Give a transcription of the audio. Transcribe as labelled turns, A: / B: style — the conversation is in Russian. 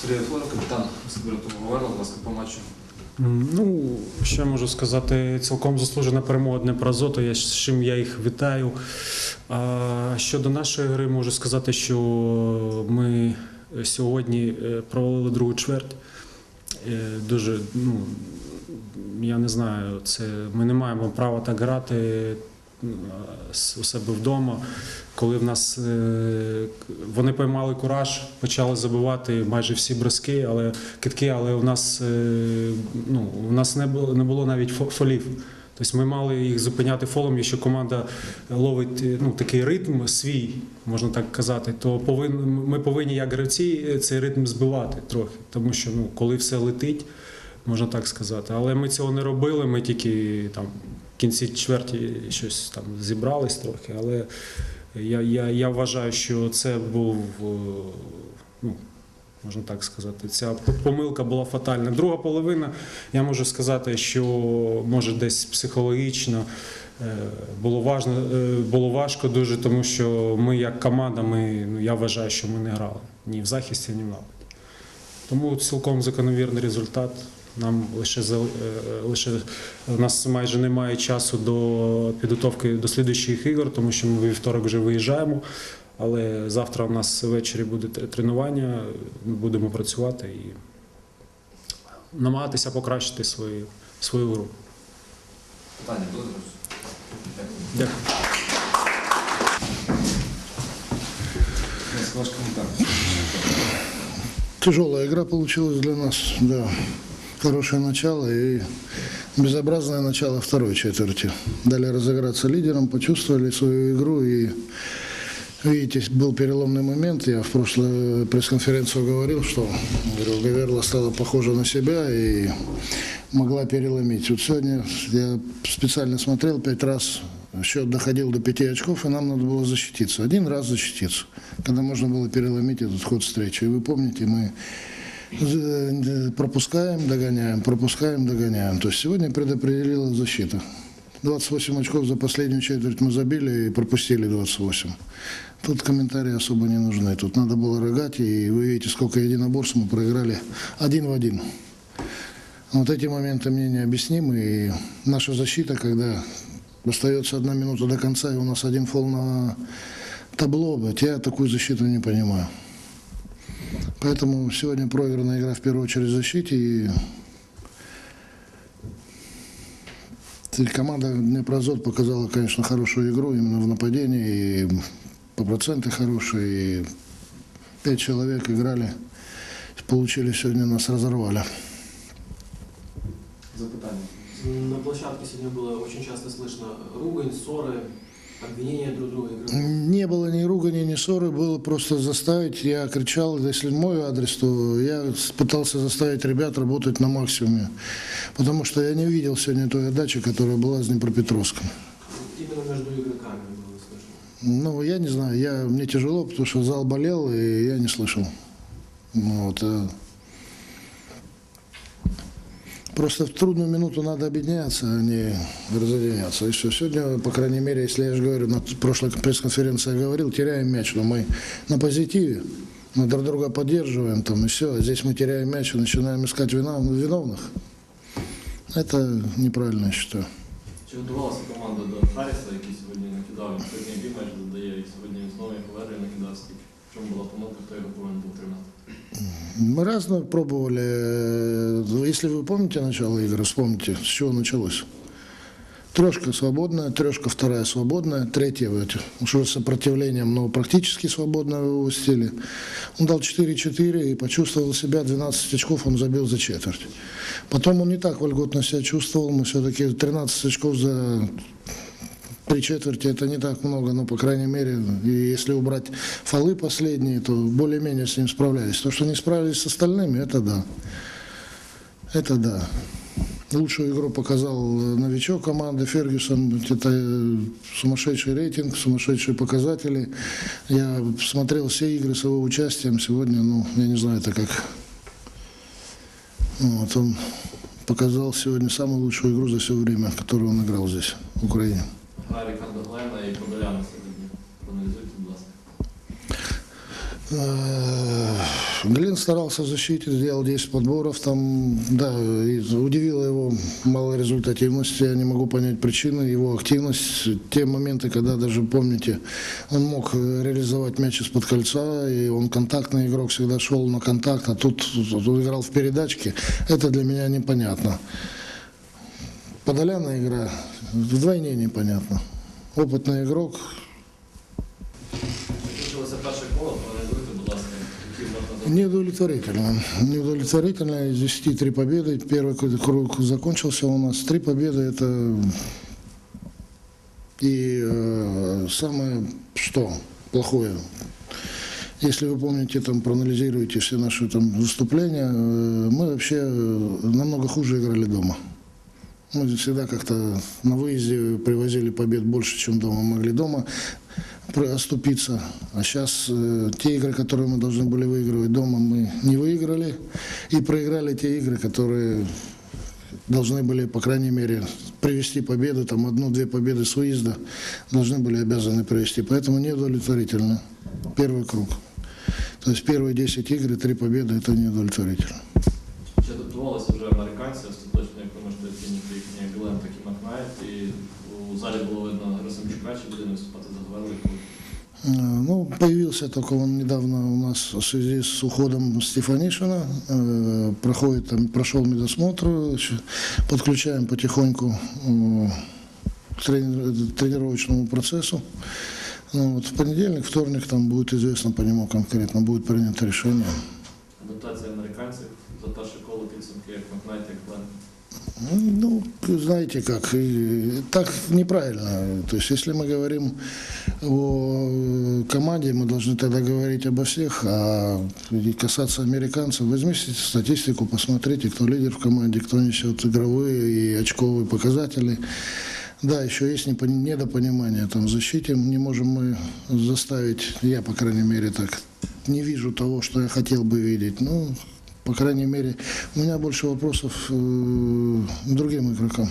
A: Сергій Флора, капітан Говерла, будь ласка, по матчу.
B: Ну, що можу сказати, цілком заслужена перемога Дніпра Азоту, я, з чим я їх вітаю. А щодо нашої гри, можу сказати, що ми сьогодні е, провалили другу чверть. Е, Дуже, ну, я не знаю, це ми не маємо права так грати у себе вдома. Коли в нас е, вони поймали кураж, почали забивати майже всі броски, але китки, але у нас е, ну, у нас не було не було навіть фолів. Тобто ми мали їх зупиняти фолом, якщо команда ловить е, ну, такий ритм свій, можна так казати, то повин, ми повинні як гравці цей ритм збивати трохи. Тому що ну, коли все летить, можна так сказати. Але ми цього не робили, ми тільки там в кінці чверті щось там зібрались трохи. Але я, я, я вважаю, що це був, е, ну, можна так сказати, ця помилка була фатальна. Друга половина, я можу сказати, що може десь психологічно е, було важно, е, було важко дуже, тому що ми як команда, ми, ну, я вважаю, що ми не грали ні в захисті, ні в нападі. Тому цілком закономірний результат. Нам лише за- е, лише у нас майже немає часу до підготовки до слідуючих ігор, тому що ми вівторок вже виїжджаємо. Але завтра у нас ввечері буде тренування, ми будемо працювати і намагатися покращити свою, свою гру.
A: Питання були? Дякую. Ваш коментар.
C: Тяжелая игра получилась для нас, да. Хорошее начало и безобразное начало второй четверти. Дали разыграться лидером, почувствовали свою игру и Видите, был переломный момент. Я в прошлой пресс-конференции говорил, что говорю, Гаверла стала похожа на себя и могла переломить. Вот сегодня я специально смотрел пять раз, счет доходил до пяти очков, и нам надо было защититься. Один раз защититься, когда можно было переломить этот ход встречи. И вы помните, мы пропускаем, догоняем, пропускаем, догоняем. То есть сегодня предопределила защита. 28 очков за последнюю четверть мы забили и пропустили 28. Тут комментарии особо не нужны. Тут надо было рыгать, и вы видите, сколько единоборств мы проиграли один в один. Вот эти моменты мне необъяснимы. И наша защита, когда остается одна минута до конца, и у нас один фол на табло, я такую защиту не понимаю. Поэтому сегодня проигранная игра в первую очередь в защите. И команда Днепрозот показала, конечно, хорошую игру именно в нападении. И по проценты хорошие. И пять человек играли. Получили сегодня, нас разорвали.
A: Запитання.
D: На площадке сегодня было очень часто слышно ругань, ссоры, обвинения друг друга. игроков.
C: Не было ни ругани, ни ссоры, было просто заставить. Я кричал, если мой адрес, то я пытался заставить ребят работать на максимуме. Потому что я не видел сегодня той отдачи, которая была с Днепропетровском.
D: Именно между игроками было слышно.
C: Ну, я не знаю, я, мне тяжело, потому что зал болел, и я не слышал. Вот. а. Просто в трудную минуту надо объединяться, а не разъединяться. И все. Сегодня, по крайней мере, если я же говорю, на прошлой пресс-конференции я говорил, теряем мяч, но мы на позитиве, мы друг друга поддерживаем, там, и все. А здесь мы теряем мяч и начинаем искать вина- виновных. Это неправильно, я считаю.
E: Чи готувалася команда до Харріса, який сьогодні накидав, він сьогодні який матч додає, і сьогодні він знову як Валерій накидав стільки. В чому була помилка, хто його повинен був тримати?
C: Мы разно пробовали. Э, Если вы помните начало игры, вспомните, с чего началось. Трешка свободная, трешка вторая свободная, третья вот, уже сопротивлением, но практически свободно его стиле. Он дал 4-4 и почувствовал себя, 12 очков он забил за четверть. Потом он не так вольготно себя чувствовал, мы все-таки 13 очков за три четверти это не так много, но, по крайней мере, если убрать фолы последние, то более-менее с ним справлялись. То, что не справились с остальными, это да. Это да. Лучшую игру показал э, новичок команды Фергюсон. Это э, сумасшедший рейтинг, сумасшедшие показатели. Я смотрел все игры с его участием. Сегодня, ну, я не знаю, это как... Ну, Вот он показал сегодня самую лучшую игру за все время, которую он играл здесь, в Украине.
E: Гра Рікардо Глена і Подоляна сьогодні. Проаналізуйте, будь ласка.
C: Э, Глин старался в защите, сделал 10 подборов, там, да, и удивила его малой результативности, я не могу понять причины, его активность, те моменты, когда даже, помните, он мог э, реализовать мяч из-под кольца, и он контактный игрок, всегда шел на контакт, а тут, тут играл в передачке, это для меня непонятно. Подоляна игра вдвойне непонятно. Опытный игрок,
E: Закінчилося перше коло, проаналізуйте, будь ласка, які можна запитати.
C: Неудовлетворительно. Неудовлетворительно. Из 10 три победы. Первый круг закончился у нас. Три победы это и э, самое что плохое. Если вы помните, там проанализируете все наши там выступления, э, мы вообще э, намного хуже играли дома. Мы всегда как-то на выезде привозили побед больше, чем дома могли дома оступиться. А сейчас э, те игры, которые мы должны были выигрывать дома, мы не выиграли. И проиграли те игры, которые должны были, по крайней мере, привести победу, там одну-две победы с выезда должны были обязаны привести. Поэтому неудовлетворительно. Первый круг. То есть первые 10 игр и три победы это неудовлетворительно.
E: Чи адаптувалися вже американці Макнайт, і у залі було видно Герасимчука, чи буде не виступати за Гверлику.
C: Э, Ну, появился только он недавно у нас в связи с уходом Стефанишина. Э, Проходит там, прошел медосмотр, щ- подключаем потихоньку э, к трени- тренировочному процессу. Ну, вот в понедельник, вторник там будет известно по нему конкретно, будет принято решение.
E: Адаптація американців за перше коло підсумки, як Макнайт, як Глен.
C: Ну, знаете как, так неправильно. То есть, если мы говорим о команде, мы должны тогда говорить обо всех, а касаться американцев, возьмите статистику, посмотрите, кто лидер в команде, кто несет игровые и очковые показатели. Да, еще есть недопонимание там в защите, не можем мы заставить, я, по крайней мере, так не вижу того, что я хотел бы видеть. Ну, по крайней мере, у меня больше вопросов э, другим игрокам.